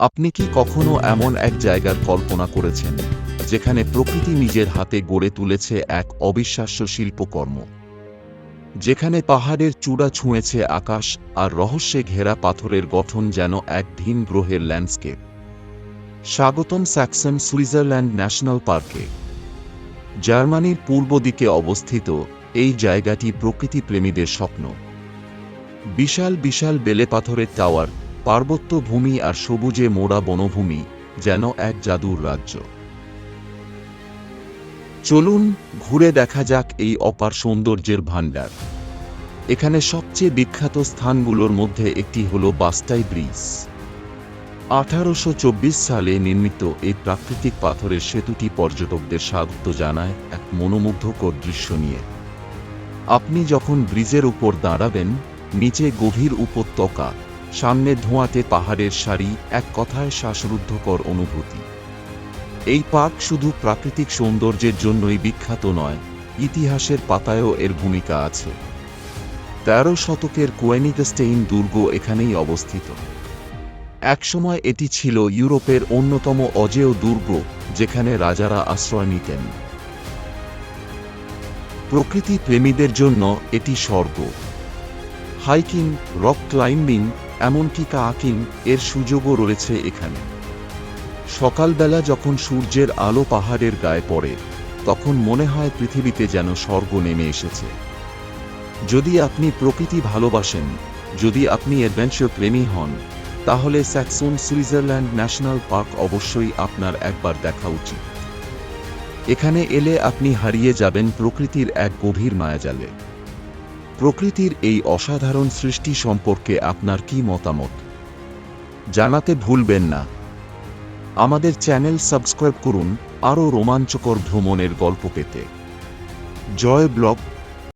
আপনি কি কখনো এমন এক জায়গার কল্পনা করেছেন, যেখানে প্রকৃতি নিজের হাতে গড়ে তুলেছে এক অবিশ্বাস্য শিল্পকর্ম? যেখানে পাহাড়ের চূড়া ছুঁয়েছে আকাশ আর রহস্যে ঘেরা পাথরের গঠন যেন এক ভিন গ্রহের ল্যান্ডস্কেপ। স্বাগতম স্যাক্সন সুইজারল্যান্ড ন্যাশনাল পার্কে। জার্মানির পূর্ব দিকে অবস্থিত এই জায়গাটি প্রকৃতিপ্রেমীদের স্বপ্ন। বিশাল বিশাল বেলে পাথরের টাওয়ার পার্বত্য ভূমি আর সবুজে মোড়া বনভূমি যেন এক জাদুর রাজ্য। চলুন ঘুরে দেখা যাক এই অপার সৌন্দর্যের ভাণ্ডার। এখানে সবচেয়ে বিখ্যাত স্থানগুলোর মধ্যে একটি হল বাস্টাই ব্রিজ। আঠারোশ চব্বিশ সালে নির্মিত এই প্রাকৃতিক পাথরের সেতুটি পর্যটকদের স্বাগত জানায় এক মনোমুগ্ধকর দৃশ্য নিয়ে। আপনি যখন ব্রিজের উপর দাঁড়াবেন, নিচে গভীর উপত্যকা সামনে ধোঁয়াতে পাহাড়ের সারি, এক কথায় শ্বাসরুদ্ধকর অনুভূতি। এই পার্ক শুধু প্রাকৃতিক সৌন্দর্যের জন্যই বিখ্যাত নয়, ইতিহাসের পাতায়ও এর ভূমিকা আছে। তেরো শতকের কোয়েনিগস্টেইন দুর্গ এখানেই অবস্থিত। একসময় এটি ছিল ইউরোপের অন্যতম অজেয় দুর্গ, যেখানে রাজারা আশ্রয় নিতেন। প্রকৃতি প্রেমীদের জন্য এটি স্বর্গ। হাইকিং, রক ক্লাইম্বিং এমনকি কাকিং এর সুযোগও রয়েছে এখানে। সকালবেলা যখন সূর্যের আলো পাহাড়ের গায়ে পড়ে, তখন মনে হয় পৃথিবীতে যেন স্বর্গ নেমে এসেছে। যদি আপনি প্রকৃতি ভালোবাসেন, যদি আপনি অ্যাডভেঞ্চার প্রেমী হন, তাহলে স্যাক্সন সুইজারল্যান্ড ন্যাশনাল পার্ক অবশ্যই আপনার একবার দেখা উচিত। এখানে এলে আপনি হারিয়ে যাবেন প্রকৃতির এক গভীর মায়াজালে। প্রকৃতির এই অসাধারণ সৃষ্টি সম্পর্কে আপনার কি মতামত? জানাতে ভুলবেন না। আমাদের চ্যানেল সাবস্ক্রাইব করুন আরও রোমাঞ্চকর ভ্রমণের গল্প পেতে। জয় ব্লগ